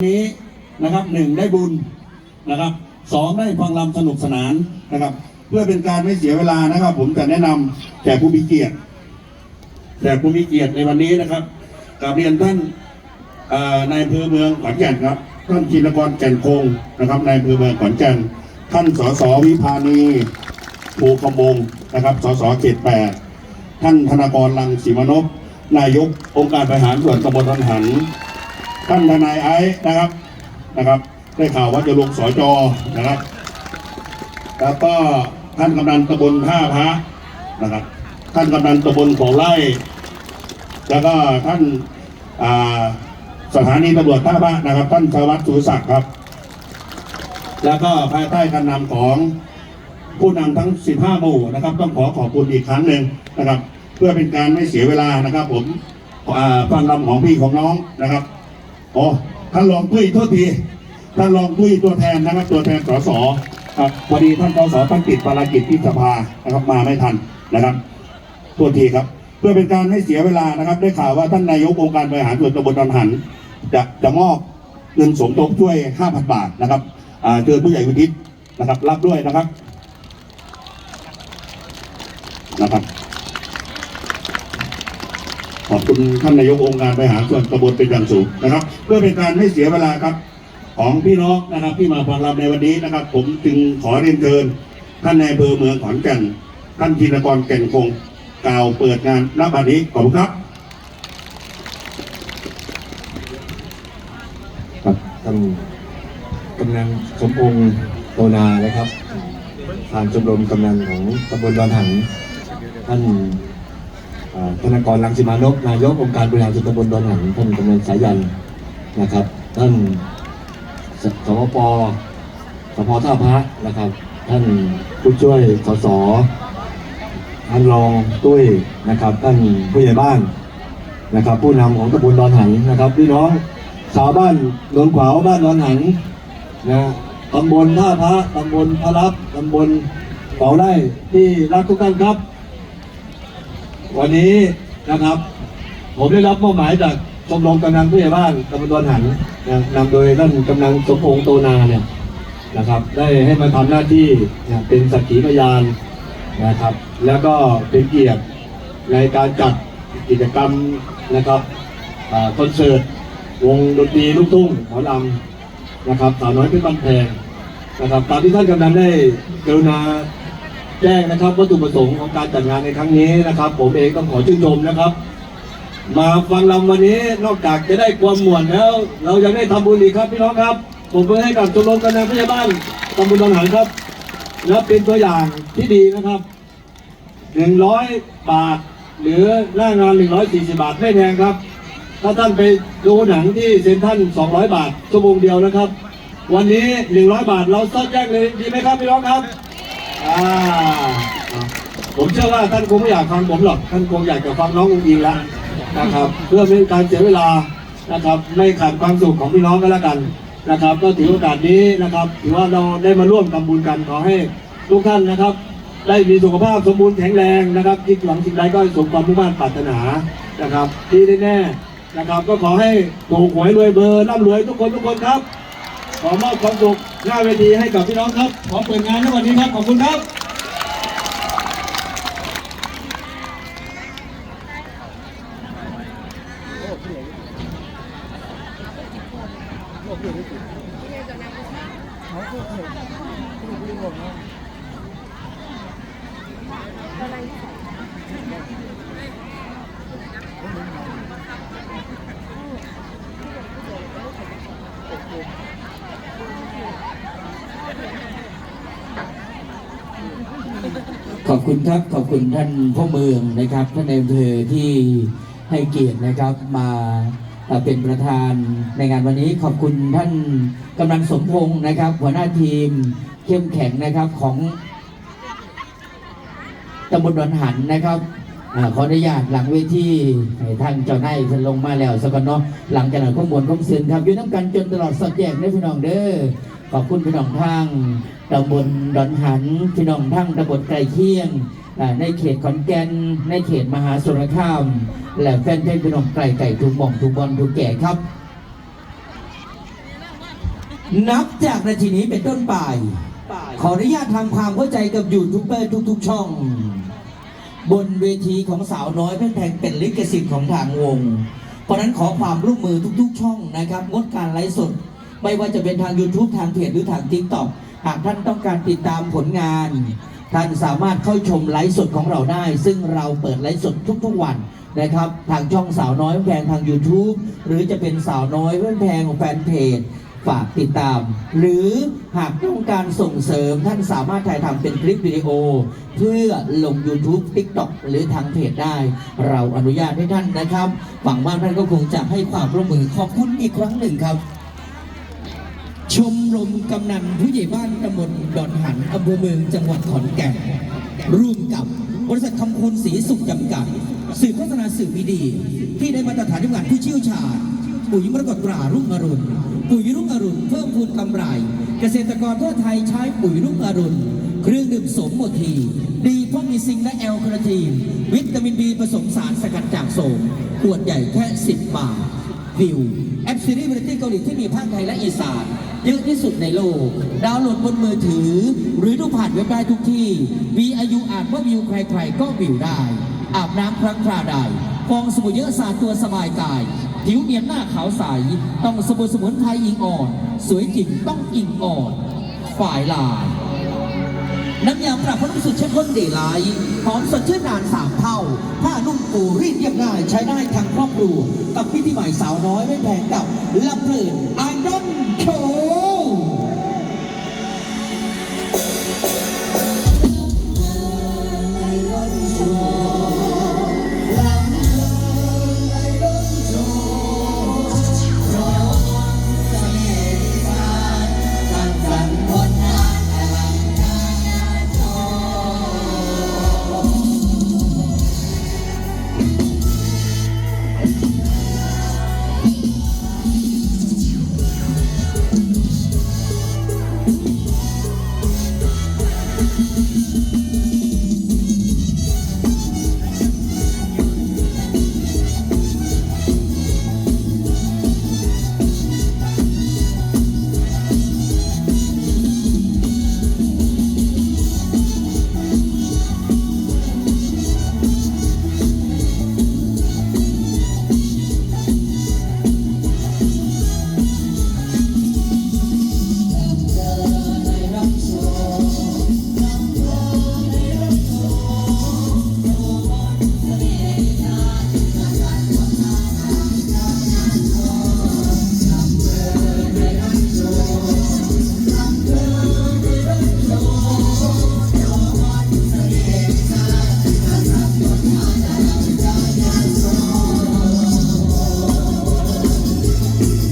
นี้นะครับหนึ่งได้บุญนะครับสองได้ฟังรำสนุกสนานนะครับ เพื่อเป็นการไม่เสียเวลานะครับ ผมจะแนะนำแขกผู้มีเกียรติแขกผู้มีเกียรติในวันนี้นะครับกราบเรียนท่านนายอำเภอเมืองขอนแก่นครับท่านจินกรแก่นคงนะครับนายอำเภอเมืองขอนแก่นท่านสสวิพานีภูขมงนะครับสสเขตแปดท่านธนากรลังสีมนพนายกองค์การบริหารส่วนตำบลรันหัน ท่านทนายไอซ์นะครับนะครับได้ข่าวว่าจะลงสอจอนะครับ แล้วก็ท่านกำนันตำบลท่าพระนะครับ ท่านกำนันตำบลของไร่ แล้วก็ท่านอ่าสถานีตำรวจท่าพระนะครับ ท่านชวัฒน์สุศักดิ์ครับ แล้วก็ภายใต้การนำของผู้นำทั้ง 15 หมู่นะครับ ต้องขอขอบคุณอีกครั้งหนึ่งนะครับ เพื่อเป็นการไม่เสียเวลานะครับ ผมอ่าฟังลำของพี่ของน้องนะครับ โอ้ท่านรองตุ้ยโทษทีท่านรองตุ้ยตัวแทนนะครับ ตัวแทนสสครับพอดีท่านสสต้องติดภารกิจที่สภานะครับมาไม่ทันนะครับโทษทีครับ เพื่อเป็นการไม่เสียเวลานะครับ ได้ข่าวว่าท่านนายกองค์การบริหารส่วนตำบลดอนหัน จะจะมอบเงินสมทบช่วย 5,000 บาทนะครับเชิญผู้ใหญ่วุฒินะครับ รับด้วยนะครับนะครับ ขอบคุณท่านนายกองค์การบริหารส่วนตำบลเป็นอย่างสูงนะครับ เพื่อเป็นการไม่เสียเวลาครับ ของพี่น้องนะครับที่มาฟังเราในวันนี้นะครับ ผมจึงขอเรียนเชิญท่านนายอำเภอเมืองขอนแก่น ท่านธีนกรแก่นคงกล่าวเปิดงานณบัดนี้ขอบคุณครับครับท่านกำนันสมพงษ์โตนานะครับทางชมรมกำนันของตำบลดอนหันท่าน ธนากรลังสิมานพนายกองค์การบริหารส่วนตำบลดอนหันท่านกำนันสายันนะครับท่านสสวปสพท่าพระนะครับ ท่านผู้ช่วยสสท่านรองตุ้ยนะครับ ท่านผู้ใหญ่บ้านนะครับ ผู้นำของตำบลดอนหันนะครับพี่น้องชาวบ้านโนนขวาวบ้านดอนหันนะตำบลท่าพระตำบลพระรับตำบลเป่าไร่ที่รักทุกท่านครับ วันนี้นะครับ ผมได้รับมอบหมายจากชมรมกำนันผู้ใหญ่บ้านตำบลดอนหันนะนำโดยท่านกำนันสมพงษ์โตนาเนี่ยนะครับ ได้ให้มาทำหน้าที่นะเป็นสักขีพยานนะครับ แล้วก็เป็นเกียรติในการจัดกิจกรรมนะครับอคอนเสิร์ตวงดนตรีลูกทุ่งหมอลำนะครับสาวน้อยเป็นบ้านแพงนะครับตามที่ท่านกำนันได้กรุณา แจ้งนะครับวัตถุประสงค์ของการจัดงานในครั้งนี้นะครับ ผมเองก็ขอชื่นชมนะครับ มาฟังลำวันนี้นอกจากจะได้ความม่วนแล้ว เรายังได้ทำบุญอีกครับพี่น้องครับ ผมเพื่อให้กับชมรมกำนันพยาบ้านตำบลดอนหันครับและเป็นตัวอย่างที่ดีนะครับหนึ่งร้อยบาท หรือหน้างานหนึ่งร้อยสี่สิบาทไม่แพงครับ ถ้าท่านไปดูหนังที่เซ็นทรัลสองร้อยบาทชั่วโมงเดียวนะครับ วันนี้หนึ่งร้อยบาทเราซัดแจ้งเลยดีไหมครับพี่น้องครับ อ่าผมเชื่อว่าท่านคงไม่อยากฟังผมหรอก ท่านคงอยากจะฟังน้องอุ้งอิงล้วนะครับ เพื่อไม่การเสียเวลานะครับ ไม่ขาดความสุขของพี่น้องก็แล้วกันนะครับ ก็ถือโอกาสนี้นะครับ ถือว่าเราได้มาร่วมทำบุญกันขอให้ทุกท่านนะครับ ได้มีสุขภาพสมบูรณ์แข็งแรงนะครับคิดหวังสิ่งใดก็สมความมุ่งมั่นปรารถนานะครับ ที่แน่ๆนะครับ ก็ขอให้ถูกหวยรวยเบอร์ร่ำรวยทุกคนทุกคนครับ ขอมอบความสุขหน้าเวทีให้กับพี่น้องครับ ขอเปิดงานในวันนี้ครับ ขอบคุณครับ ขอบ ครับขอบคุณท่านพ่อเมืองนะครับท่านในอำเภอที่ให้เกียรตินะครับมาเป็นประธานในงานวันนี้ขอบคุณท่านกำนันสมพงศ์นะครับ หัวหน้าทีมเข้มแข็งนะครับของตำบลดอนหันนะครับอขออนุญาตหลังเวทีท่านเจ้านายท่านลงมาแล้วสักกันเนาะหลังจากนั้นข้อมูลข้อมเสื่อครับยู่น้ำกันจนตลอดสัดแยกได้พี่น้องเด้อ ขอบคุณพี่น้องทางตำบลดอนหันพี่น้องทั้งตำบลไกลเคียงในเขตขอนแก่นในเขตมหาสารคาม และแฟนเพลงพี่น้องไกลไก่ทุกหม่องทุกบอลทุกแก่ครับ นับจากนาทีนี้เป็นต้นไป ขออนุญาตทำความเข้าใจกับยูทูบเบอร์ทุก ๆ ช่อง บนเวทีของสาวน้อยเพื่อนแพงเป็นลิขสิทธิ์ของทางวง เพราะฉะนั้นขอความร่วมมือทุก ๆ ช่องนะครับงดการไลฟ์สด ไม่ว่าจะเป็นทาง YouTube ทางเพจหรือทาง TikTok หากท่านต้องการติดตามผลงาน ท่านสามารถเข้าชมไลฟ์สดของเราได้ ซึ่งเราเปิดไลฟ์สดทุกๆวันนะครับทางช่องสาวน้อยเพื่อนแพงทาง YouTube หรือจะเป็นสาวน้อยเพื่อนแพงของแฟนเพจฝากติดตาม หรือหากต้องการส่งเสริมท่านสามารถถ่ายทำเป็นคลิปวิดีโอ เพื่อลง YouTube TikTok หรือทางเพจได้ เราอนุญาตให้ท่านนะครับหวังว่าท่านก็คงจะให้ความร่วมมือขอบคุณอีกครั้งหนึ่งครับ ชมรมกำนันผู้ใหญ่บ้านตำบลดอนหันอำเภอเมืองจังหวัดขอนแก่น ร่วมกับบริษัทคำคูณสีสุขจำกัด สื่อโฆษณาสื่อมีดี ที่ได้มาตรฐานที่งานผู้เชี่ยวชาญปุ๋ยมรกตรารุ่งอรุณ ปุ๋ยรุ่งอรุณเพิ่มพูนกำไร เกษตรกรทั่วไทยใช้ปุ๋ยรุ่งอรุณ เครื่องดื่มสมโมที ดีเพราะมีซิงและแอลคาเทีนวิตามินบีผสมสารสกัดจากโสมขวดใหญ่แค่ 10 บาท วิว แอปซีรีส์วาไรตี้เกาหลีที่มีภาคไทยและอีสานเยอะที่สุดในโลก ดาวน์โหลดบนมือถือ หรือดูผ่านเว็บได้ทุกที่มีอายุอ่านว่าวิวใครๆก็วิวได้ อาบน้ำครั้งคราใดฟองสบู่เยอะสาดตัวสบายกาย ผิวเนียนหน้าขาวใส ต้องสบู่สมุนไพรอิงอ่อน สวยจริงต้องอิงอ่อน ฝ่ายลายน้ำยาปรับผ้านุ่มสุดเข้มข้นดีไลท์หอมสดชื่นนานสามเท่า ผ้านุ่มฟูรีดเรียบง่ายใช้ได้ทั้งครอบครัวับพิธีใหม่สาวน้อยไม่แพงกับลำเพลินไอดอน